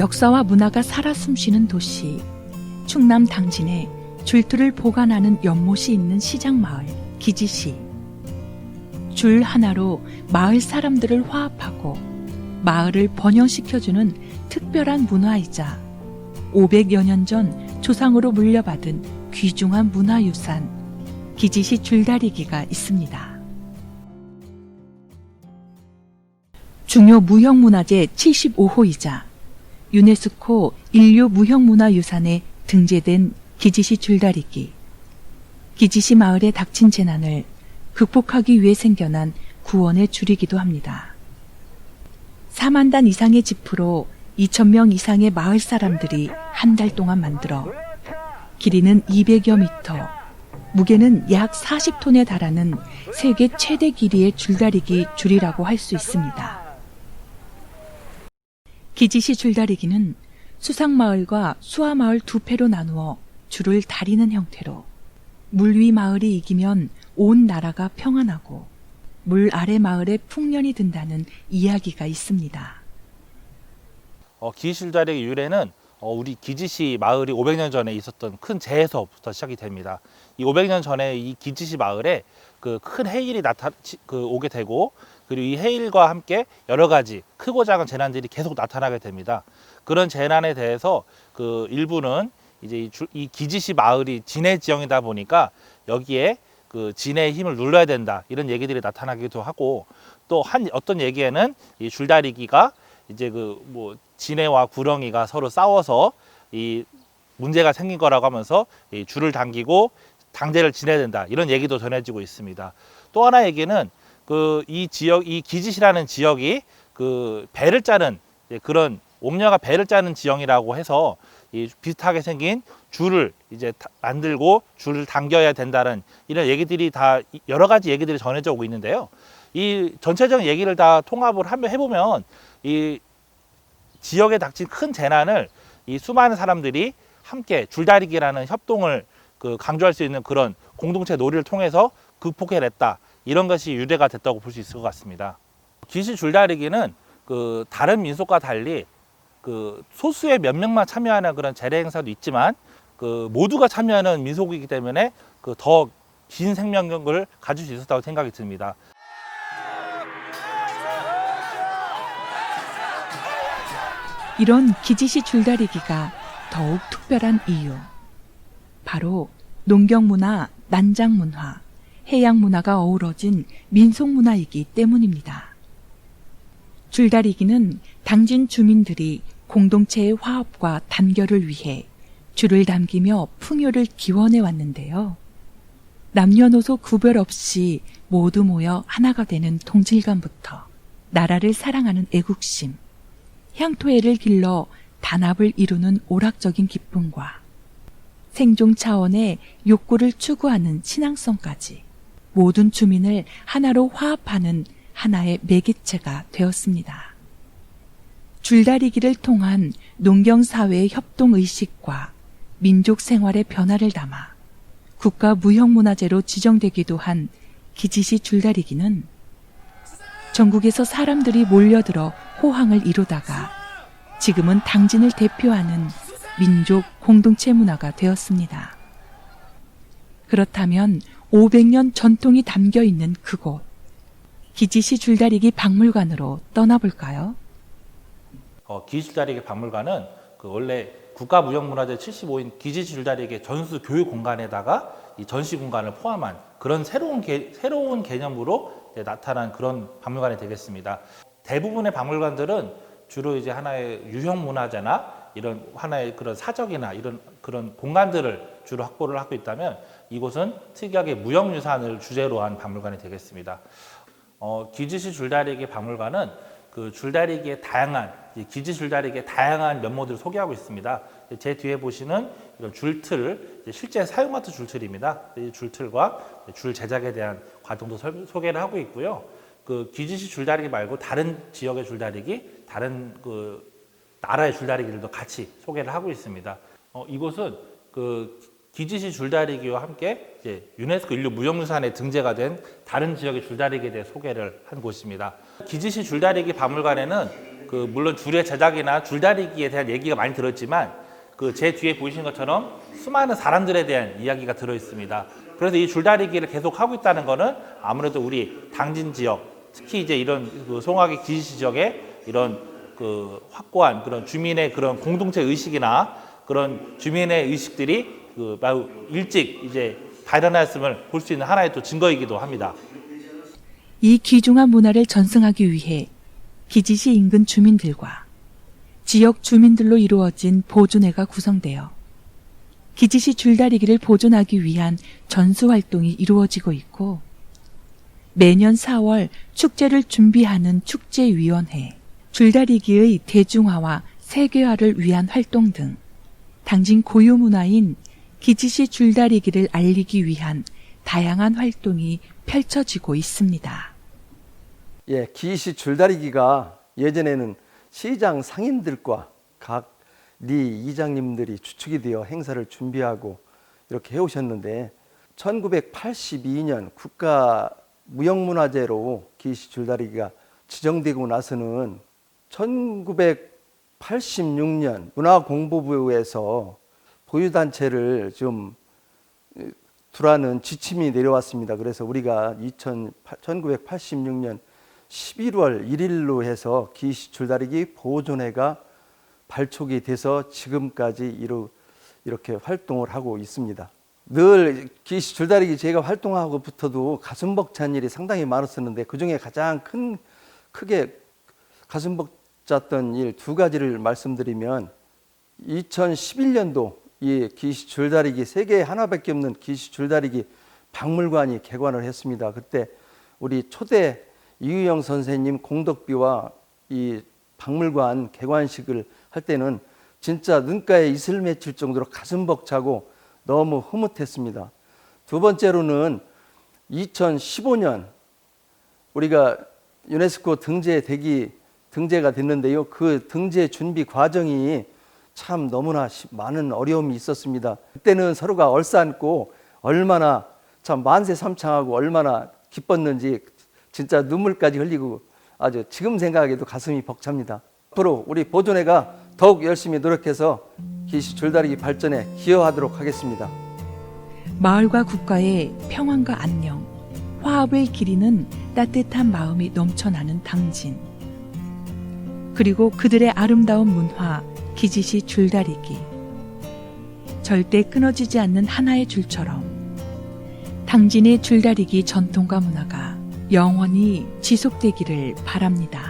역사와 문화가 살아 숨쉬는 도시 충남 당진에 줄투를 보관하는 연못이 있는 시장 마을 기지시 줄 하나로 마을 사람들을 화합하고 마을을 번영시켜주는 특별한 문화이자 500여 년 전 조상으로 물려받은 귀중한 문화유산 기지시 줄다리기가 있습니다. 중요 무형문화재 75호이자 유네스코 인류 무형문화유산에 등재된 기지시 줄다리기. 기지시 마을에 닥친 재난을 극복하기 위해 생겨난 구원의 줄이기도 합니다. 4만 단 이상의 지프로 2,000명 이상의 마을 사람들이 한 달 동안 만들어 길이는 200여 미터, 무게는 약 40톤에 달하는 세계 최대 길이의 줄다리기 줄이라고 할 수 있습니다. 기지시 줄다리기는 수상마을과 수하마을 두 패로 나누어 줄을 다리는 형태로 물 위 마을이 이기면 온 나라가 평안하고 물 아래 마을에 풍년이 든다는 이야기가 있습니다. 어, 기실다리의 유래는 어, 우리 기지시 마을이 500년 전에 있었던 큰 재해서부터 시작이 됩니다. 이 500년 전에 이 기지시 마을에 그 큰 해일이 나타 치- 그 오게 되고 그리고 이 해일과 함께 여러 가지 크고 작은 재난들이 계속 나타나게 됩니다. 그런 재난에 대해서 그 일부는 이제 이, 주- 이 기지시 마을이 진해 지형이다 보니까 여기에 그 진해의 힘을 눌러야 된다 이런 얘기들이 나타나기도 하고 또 한 어떤 얘기에는 이 줄다리기가 이제 그 뭐 진해와 구렁이가 서로 싸워서 이 문제가 생긴 거라고 하면서 이 줄을 당기고 당제를 지내야 된다 이런 얘기도 전해지고 있습니다. 또 하나 얘기는 그 이 지역 이 기지시라는 지역이 그 배를 짜는 이제 그런 옥녀가 배를 짜는 지형이라고 해서 이 비슷하게 생긴 줄을 이제 다- 만들고 줄을 당겨야 된다는 이런 얘기들이 다 이- 여러 가지 얘기들이 전해져 오고 있는데요. 이 전체적인 얘기를 다 통합을 하면 해보면 이 지역에 닥친 큰 재난을 이 수많은 사람들이 함께 줄다리기라는 협동을 그 강조할 수 있는 그런 공동체 놀이를 통해서 극복해냈다 이런 것이 유래가 됐다고 볼 수 있을 것 같습니다. 기시 줄다리기는 그 다른 민속과 달리 그 소수의 몇 명만 참여하는 그런 재래 행사도 있지만 그 모두가 참여하는 민속이기 때문에 그 더 긴 생명력을 가질 수 있었다고 생각이 듭니다. 이런 기지시 줄다리기가 더욱 특별한 이유. 바로 농경문화, 난장문화, 해양문화가 어우러진 민속문화이기 때문입니다. 줄다리기는 당진 주민들이 공동체의 화합과 단결을 위해 줄을 담기며 풍요를 기원해 왔는데요. 남녀노소 구별 없이 모두 모여 하나가 되는 동질감부터 나라를 사랑하는 애국심, 향토애를 길러 단합을 이루는 오락적인 기쁨과 생존 차원의 욕구를 추구하는 신앙성까지 모든 주민을 하나로 화합하는 하나의 매개체가 되었습니다. 줄다리기를 통한 농경사회의 협동의식과 민족 생활의 변화를 담아 국가 무형문화재로 지정되기도 한 기지시 줄다리기는 전국에서 사람들이 몰려들어 호황을 이루다가 지금은 당진을 대표하는 민족 공동체 문화가 되었습니다. 그렇다면 500년 전통이 담겨 있는 그곳, 기지시 줄다리기 박물관으로 떠나볼까요? 어, 기지줄다리기 박물관은 그 원래 국가무형문화재 75인 기지줄다리기 전수 교육 공간에다가 이 전시 공간을 포함한 그런 새로운 개, 새로운 개념으로 나타난 그런 박물관이 되겠습니다. 대부분의 박물관들은 주로 이제 하나의 유형 문화재나 이런 하나의 그런 사적이나 이런 그런 공간들을 주로 확보를 하고 있다면 이곳은 특이하게 무형유산을 주제로 한 박물관이 되겠습니다. 어, 기지시 줄다리기 박물관은 그 줄다리기의 다양한 이 기지 줄다리기의 다양한 면모들을 소개하고 있습니다. 제 뒤에 보시는 이런 줄틀 실제 사용마트 줄틀입니다. 이 줄틀과 줄 제작에 대한 과정도 설- 소개를 하고 있고요. 그 기지시 줄다리기 말고 다른 지역의 줄다리기, 다른 그 나라의 줄다리기들도 같이 소개를 하고 있습니다. 어, 이곳은 그 기지시 줄다리기와 함께 이제 유네스코 인류 무형유산에 등재가 된 다른 지역의 줄다리기에 대해 소개를 한 곳입니다. 기지시 줄다리기 박물관에는 그 물론 줄의 제작이나 줄다리기에 대한 얘기가 많이 들었지만 그 제 뒤에 보이신 것처럼 수많은 사람들에 대한 이야기가 들어 있습니다. 그래서 이 줄다리기를 계속 하고 있다는 거는 아무래도 우리 당진 지역, 특히 이제 이런 그 송악의 기지 지역에 이런 그 확고한 그런 주민의 그런 공동체 의식이나 그런 주민의 의식들이 그 매우 일찍 이제 발현했음을 볼 수 있는 하나의 또 증거이기도 합니다. 이 귀중한 문화를 전승하기 위해 기지시 인근 주민들과 지역 주민들로 이루어진 보존회가 구성되어 기지시 줄다리기를 보존하기 위한 전수 활동이 이루어지고 있고 매년 4월 축제를 준비하는 축제위원회, 줄다리기의 대중화와 세계화를 위한 활동 등 당진 고유 문화인 기지시 줄다리기를 알리기 위한 다양한 활동이 펼쳐지고 있습니다. 예, 기시 줄다리기가 예전에는 시장 상인들과 각 리 이장님들이 주축이 되어 행사를 준비하고 이렇게 해오셨는데 1982년 국가 무형문화재로 기시 줄다리기가 지정되고 나서는 1986년 문화공보부에서 보유단체를 좀 두라는 지침이 내려왔습니다. 그래서 우리가 2000, 1986년 11월 1일로 해서 기시 줄다리기 보존회가 발족이 돼서 지금까지 이렇게 활동을 하고 있습니다. 늘 줄다리기 제가 활동하고부터도 가슴 벅찬 일이 상당히 많았었는데 그 중에 가장 큰 크게 가슴 벅찼던 일 두 가지를 말씀드리면 2011년도 이 기시 줄다리기 세계에 하나밖에 없는 기시 줄다리기 박물관이 개관을 했습니다. 그때 우리 초대 이유영 선생님 공덕비와 이 박물관 개관식을 할 때는 진짜 눈가에 이슬 맺힐 정도로 가슴 벅차고 너무 흐뭇했습니다. 두 번째로는 2015년 우리가 유네스코 등재 대기 등재가 됐는데요. 그 등재 준비 과정이 참 너무나 시- 많은 어려움이 있었습니다. 그때는 서로가 얼싸안고 얼마나 참 만세 삼창하고 얼마나 기뻤는지 진짜 눈물까지 흘리고 아주 지금 생각해도 가슴이 벅찹니다. 앞으로 우리 보존회가 더욱 열심히 노력해서 기시 줄다리기 발전에 기여하도록 하겠습니다. 마을과 국가의 평안과 안녕, 화합을 기리는 따뜻한 마음이 넘쳐나는 당진. 그리고 그들의 아름다운 문화, 기지시 줄다리기. 절대 끊어지지 않는 하나의 줄처럼 당진의 줄다리기 전통과 문화가 영원히 지속되기를 바랍니다.